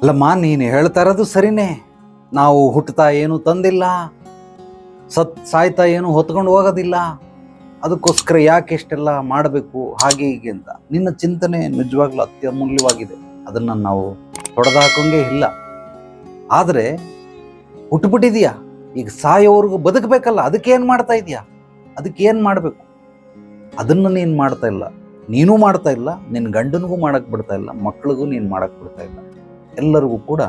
ಅಲ್ಲಮ್ಮ ನೀನು ಹೇಳ್ತಾ ಇರೋದು ಸರಿನೇ. ನಾವು ಹುಟ್ಟುತ್ತಾ ಏನು ತಂದಿಲ್ಲ, ಸತ್ ಸಾಯ್ತಾ ಏನು ಹೊತ್ಕೊಂಡು ಹೋಗೋದಿಲ್ಲ. ಅದಕ್ಕೋಸ್ಕರ ಯಾಕೆ ಇಷ್ಟೆಲ್ಲ ಮಾಡಬೇಕು, ಹಾಗೆ ಹೀಗೆ ಅಂತ. ನಿನ್ನ ಚಿಂತನೆ ನಿಜವಾಗ್ಲೂ ಅತ್ಯಮೂಲ್ಯವಾಗಿದೆ. ಅದನ್ನು ನಾವು ತೊಡೆದಾಕಂಗೆ ಇಲ್ಲ. ಆದರೆ ಹುಟ್ಟುಬಿಟ್ಟಿದೀಯಾ ಈಗ ಸಾಯೋವರೆಗೂ ಬದುಕಬೇಕಲ್ಲ, ಅದಕ್ಕೆ ಏನು ಮಾಡ್ತಾ ಇದೆಯಾ? ಅದಕ್ಕೆ ಏನು ಮಾಡಬೇಕು? ಅದನ್ನು ನೀನು ಮಾಡ್ತಾ ಇಲ್ಲ. ನೀನು ಮಾಡ್ತಾ ಇಲ್ಲ ನಿನ್ನ ಗಂಡನಿಗೂ ಮಾಡೋಕ್ಕೆ ಬಿಡ್ತಾ ಇಲ್ಲ ಮಕ್ಕಳಿಗೂ ನೀನು ಮಾಡೋಕ್ಕೆ ಬಿಡ್ತಾ ಇಲ್ಲ. ಎಲ್ಲರಿಗೂ ಕೂಡ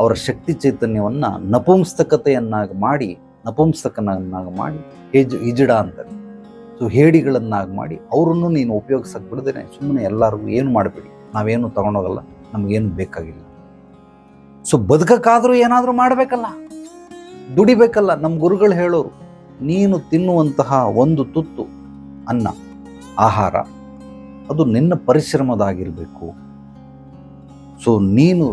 ಅವರ ಶಕ್ತಿ ಚೈತನ್ಯವನ್ನು ನಪುಂಸ್ತಕತೆಯನ್ನಾಗಿ ಮಾಡಿ ನಪುಂಸ್ತಕನನ್ನಾಗಿ ಮಾಡಿ, ಹೆಜ್, ಹಿಜಡ ಅಂತಾರೆ. ಸೊ ಹೇಡಿಗಳನ್ನಾಗಿ ಮಾಡಿ ಅವರನ್ನು ನೀನು ಉಪಯೋಗಿಸಕ್ಕೆ ಬಿಡದೇನೆ ಸುಮ್ಮನೆ ಎಲ್ಲರಿಗೂ ಏನು ಮಾಡಬೇಡಿ, ನಾವೇನು ತಗೊಂಡೋಗಲ್ಲ, ನಮಗೇನು ಬೇಕಾಗಿಲ್ಲ. ಸೊ ಬದುಕಕ್ಕಾದರೂ ಏನಾದರೂ ಮಾಡಬೇಕಲ್ಲ, ದುಡಿಬೇಕಲ್ಲ ನಮ್ಮ ಗುರುಗಳು ಹೇಳೋರು, ನೀನು ತಿನ್ನುವಂತಹ ಒಂದು ತುತ್ತು, ಅನ್ನ, ಆಹಾರ, ಅದು ನಿನ್ನ ಪರಿಶ್ರಮದಾಗಿರಬೇಕು. ಸೊ ನೀನು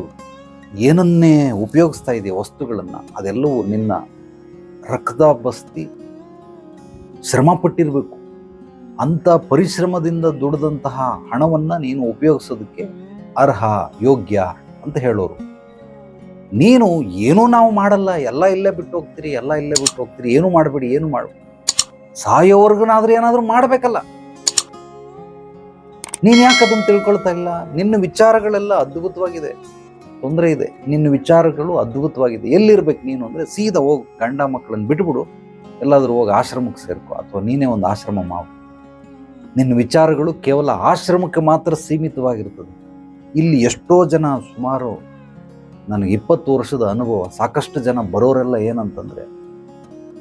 ಏನನ್ನೇ ಉಪಯೋಗಿಸ್ತಾ ಇದೆಯಾ ವಸ್ತುಗಳನ್ನು, ಅದೆಲ್ಲವೂ ನಿನ್ನ ರಕ್ತ ಬಸ್ತಿ, ಶ್ರಮಪಟ್ಟಿರಬೇಕು. ಅಂಥ ಪರಿಶ್ರಮದಿಂದ ದುಡಿದಂತಹ ಹಣವನ್ನು ನೀನು ಉಪಯೋಗಿಸೋದಕ್ಕೆ ಅರ್ಹ, ಯೋಗ್ಯ ಅಂತ ಹೇಳೋರು. ನೀನು ಏನೂ ನಾವು ಮಾಡಲ್ಲ, ಎಲ್ಲ ಇಲ್ಲೇ ಬಿಟ್ಟು ಹೋಗ್ತೀರಿ, ಎಲ್ಲ ಇಲ್ಲೇ ಬಿಟ್ಟು ಹೋಗ್ತೀರಿ, ಏನು ಮಾಡಬೇಡಿ, ಏನು ಮಾಡು. ಸಾಯೋವರ್ಗನಾದ್ರೂ ಏನಾದರೂ ಮಾಡಬೇಕಲ್ಲ. ನೀನು ಯಾಕೆ ಅದನ್ನು ತಿಳ್ಕೊಳ್ತಾ ಇಲ್ಲ? ನಿನ್ನ ವಿಚಾರಗಳೆಲ್ಲ ಅದ್ಭುತವಾಗಿದೆ. ತೊಂದರೆ ಇದೆ. ನಿನ್ನ ವಿಚಾರಗಳು ಅದ್ಭುತವಾಗಿದೆ. ಎಲ್ಲಿರ್ಬೇಕು ನೀನು ಅಂದರೆ ಸೀದಾ ಹೋಗಿ. ಗಂಡ ಮಕ್ಕಳನ್ನು ಬಿಟ್ಬಿಡು. ಎಲ್ಲಾದರೂ ಹೋಗಿ ಆಶ್ರಮಕ್ಕೆ ಸೇರ್ಕೋ. ಅಥವಾ ನೀನೇ ಒಂದು ಆಶ್ರಮ ಮಾವು ನಿನ್ನ ವಿಚಾರಗಳು ಕೇವಲ ಆಶ್ರಮಕ್ಕೆ ಮಾತ್ರ ಸೀಮಿತವಾಗಿರ್ತದೆ. ಇಲ್ಲಿ ಎಷ್ಟೋ ಜನ ಸುಮಾರು ನನಗೆ ಇಪ್ಪತ್ತು ವರ್ಷದ ಅನುಭವ. ಸಾಕಷ್ಟು ಜನ ಬರೋರೆಲ್ಲ ಏನಂತಂದರೆ,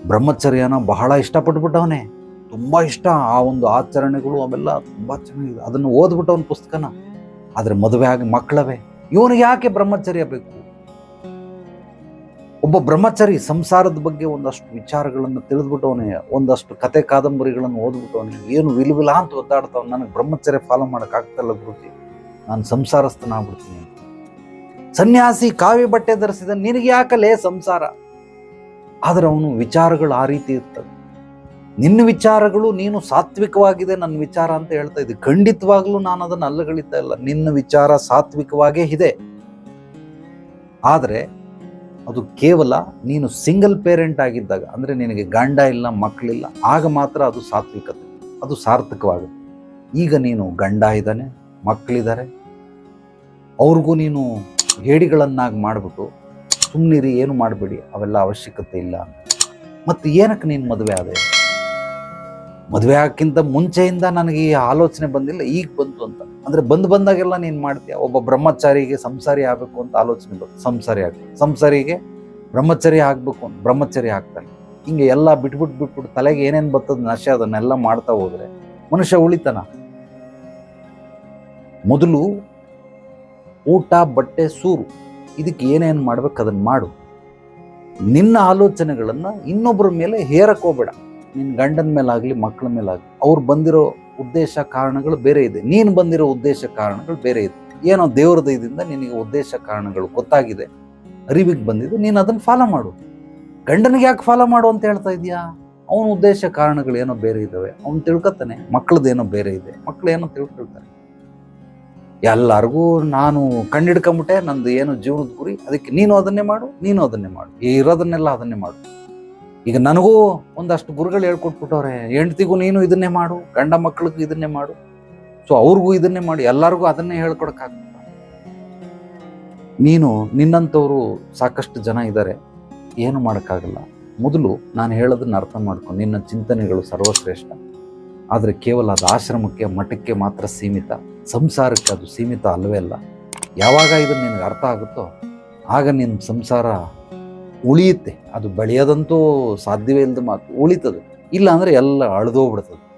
ಬ್ರಹ್ಮಚರ್ಯನ ಬಹಳ ಇಷ್ಟಪಟ್ಬಿಟ್ಟವನೇ. ತುಂಬ ಇಷ್ಟ. ಆ ಒಂದು ಆಚರಣೆಗಳು ಅವೆಲ್ಲ ತುಂಬ ಚೆನ್ನಾಗಿದೆ. ಅದನ್ನು ಓದ್ಬಿಟ್ಟು ಒಂದು ಪುಸ್ತಕನ. ಆದರೆ ಮದುವೆ ಆಗಿ ಮಕ್ಕಳವೇ ಇವನಿಗೆ ಯಾಕೆ ಬ್ರಹ್ಮಚರ್ಯ ಬೇಕು? ಒಬ್ಬ ಬ್ರಹ್ಮಚಾರಿ ಸಂಸಾರದ ಬಗ್ಗೆ ಒಂದಷ್ಟು ವಿಚಾರಗಳನ್ನು ತಿಳಿದ್ಬಿಟ್ಟವನೇ, ಒಂದಷ್ಟು ಕತೆ ಕಾದಂಬರಿಗಳನ್ನು ಓದ್ಬಿಟ್ಟವನೇ, ಏನು ವಿಲುವಿಲ್ಲ ಅಂತ ಒದ್ದಾಡ್ತಾವ ನನಗೆ ಬ್ರಹ್ಮಚರ್ಯ ಫಾಲೋ ಮಾಡಕ್ ಆಗ್ತಲ್ಲ ಗುರುಜಿ. ನಾನು ಸಂಸಾರಸ್ಥನಾಗ್ಬಿಡ್ತೀನಿ. ಸನ್ಯಾಸಿ ಕಾವಿ ಬಟ್ಟೆ ಧರಿಸಿದ ನಿನಗೆ ಯಾಕಲೇ ಸಂಸಾರ? ಆದರೆ ಅವನು ವಿಚಾರಗಳು ಆ ರೀತಿ ಇರ್ತವೆ. ನಿನ್ನ ವಿಚಾರಗಳು ನೀನು ಸಾತ್ವಿಕವಾಗಿದೆ ನನ್ನ ವಿಚಾರ ಅಂತ ಹೇಳ್ತಾ ಇದ್ದೆ. ಖಂಡಿತವಾಗ್ಲೂ ನಾನು ಅದನ್ನು ಅಲ್ಲಗಳಿತಾ ಇಲ್ಲ. ನಿನ್ನ ವಿಚಾರ ಸಾತ್ವಿಕವಾಗೇ ಇದೆ. ಆದರೆ ಅದು ಕೇವಲ ನೀನು ಸಿಂಗಲ್ ಪೇರೆಂಟ್ ಆಗಿದ್ದಾಗ, ಅಂದರೆ ನಿನಗೆ ಗಂಡ ಇಲ್ಲ ಮಕ್ಕಳಿಲ್ಲ ಆಗ ಮಾತ್ರ ಅದು ಸಾತ್ವಿಕತೆ, ಅದು ಸಾರ್ಥಕವಾಗುತ್ತೆ. ಈಗ ನೀನು ಗಂಡ ಇದ್ದಾನೆ ಮಕ್ಕಳಿದ್ದಾರೆ ಅವ್ರಿಗೂ ನೀನು ಹೇಡಿಗಳನ್ನಾಗಿ ಮಾಡಿಬಿಟ್ಟು ಸುಮ್ಮನಿರಿ ಏನು ಮಾಡಬೇಡಿ, ಅವೆಲ್ಲ ಅವಶ್ಯಕತೆ ಇಲ್ಲ ಮತ್ತು ಏನಕ್ಕೆ ನೀನು ಮದುವೆ ಆದೆ? ಮದುವೆ ಆಗಕ್ಕಿಂತ ಮುಂಚೆಯಿಂದ ನನಗೆ ಈ ಆಲೋಚನೆ ಬಂದಿಲ್ಲ, ಈಗ ಬಂತು ಅಂತ. ಅಂದ್ರೆ ಬಂದು ಬಂದಾಗೆಲ್ಲ ನೀನು ಮಾಡ್ತೀಯ? ಒಬ್ಬ ಬ್ರಹ್ಮಚಾರಿಗೆ ಸಂಸಾರಿ ಆಗಬೇಕು ಅಂತ ಆಲೋಚನೆ ಬಂತು. ಸಂಸಾರಿ ಆಗ್ಬೇಕು ಸಂಸಾರಿಗೆ ಬ್ರಹ್ಮಚರ್ಯ ಆಗ್ಬೇಕು ಅಂತ ಬ್ರಹ್ಮಚರ್ಯ ಆಗ್ತಾನೆ ಹಿಂಗೆ ಎಲ್ಲ ಬಿಟ್ಬಿಟ್ಟು ಬಿಟ್ಬಿಟ್ಟು ತಲೆಗೆ ಏನೇನು ಬರ್ತದ ನಶೆ ಅದನ್ನೆಲ್ಲ ಮಾಡ್ತಾ ಹೋದ್ರೆ ಮನುಷ್ಯ ಉಳಿತಾನ? ಮೊದಲು ಊಟ, ಬಟ್ಟೆ, ಸೂರು. ಇದಕ್ಕೆ ಏನೇನು ಮಾಡ್ಬೇಕು ಅದನ್ನು ಮಾಡು. ನಿನ್ನ ಆಲೋಚನೆಗಳನ್ನು ಇನ್ನೊಬ್ಬರ ಮೇಲೆ ಹೇರಕೋಬೇಡ ನಿನ್ನ ಗಂಡನ ಮೇಲಾಗಲಿ ಮಕ್ಕಳ ಮೇಲಾಗಲಿ, ಅವ್ರು ಬಂದಿರೋ ಉದ್ದೇಶ ಕಾರಣಗಳು ಬೇರೆ ಇದೆ. ನೀನು ಬಂದಿರೋ ಉದ್ದೇಶ ಕಾರಣಗಳು ಬೇರೆ ಇದೆ. ಏನೋ ದೇವ್ರ ದಯದಿಂದ ನಿನಗೆ ಉದ್ದೇಶ ಕಾರಣಗಳು ಗೊತ್ತಾಗಿದೆ. ಅರಿವಿಗೆ ಬಂದಿದೆ, ನೀನು ಅದನ್ನು ಫಾಲೋ ಮಾಡು. ಗಂಡನಿಗೆ ಯಾಕೆ ಫಾಲೋ ಮಾಡು ಅಂತ ಹೇಳ್ತಾ ಇದೀಯಾ? ಅವನ ಉದ್ದೇಶ ಕಾರಣಗಳು ಏನೋ ಬೇರೆ ಇದ್ದಾವೆ ಅವ್ನು ತಿಳ್ಕೊತಾನೆ ಮಕ್ಕಳದ್ದೇನೋ ಬೇರೆ ಇದೆ. ಮಕ್ಕಳು ಏನೋ ತಿಳ್ಕೊಳ್ತಾರೆ. ಎಲ್ಲರಿಗೂ ನಾನು ಕಂಡಿಡ್ಕೊಂಬಿಟ್ಟೆ ನಂದು ಏನು ಜೀವನದ ಗುರಿ, ಅದಕ್ಕೆ ನೀನು ಅದನ್ನೇ ಮಾಡು, ನೀನು ಅದನ್ನೇ ಮಾಡು. ಇರೋದನ್ನೆಲ್ಲ ಅದನ್ನೇ ಮಾಡು. ಈಗ ನನಗೂ ಒಂದಷ್ಟು ಗುರುಗಳು ಹೇಳ್ಕೊಟ್ಬಿಟ್ಟವ್ರೆ, ಹೆಂಡ್ತಿಗೂ ನೀನು ಇದನ್ನೇ ಮಾಡು, ಗಂಡ ಮಕ್ಕಳಿಗೂ ಇದನ್ನೇ ಮಾಡು. ಸೊ ಅವ್ರಿಗೂ ಇದನ್ನೇ ಮಾಡು, ಎಲ್ಲರಿಗೂ ಅದನ್ನೇ ಹೇಳ್ಕೊಡಕ್ಕಾಗ ನೀನು, ನಿನ್ನಂಥವರು ಸಾಕಷ್ಟು ಜನ ಇದ್ದಾರೆ, ಏನು ಮಾಡೋಕ್ಕಾಗಲ್ಲ. ಮೊದಲು ನಾನು ಹೇಳೋದನ್ನ ಅರ್ಥ ಮಾಡ್ಕೊಂಡು ನಿನ್ನ ಚಿಂತನೆಗಳು ಸರ್ವಶ್ರೇಷ್ಠ. ಆದರೆ ಕೇವಲ ಅದು ಆಶ್ರಮಕ್ಕೆ, ಮಠಕ್ಕೆ ಮಾತ್ರ ಸೀಮಿತ. ಸಂಸಾರಕ್ಕೆ ಅದು ಸೀಮಿತ ಅಲ್ಲವೇ ಅಲ್ಲ. ಯಾವಾಗ ಇದು ನಿನಗೆ ಅರ್ಥ ಆಗುತ್ತೋ, ಆಗ ನಿನ್ನ ಸಂಸಾರ ಉಳಿಯುತ್ತೆ. ಅದು ಬೆಳೆಯೋದಂತೂ ಸಾಧ್ಯವೇ ಇಲ್ಲದ ಮಾತು ಉಳಿತದೆ. ಇಲ್ಲ ಅಂದರೆ ಎಲ್ಲ ಅಳ್ದೋಗ್ಬಿಡ್ತದೆ.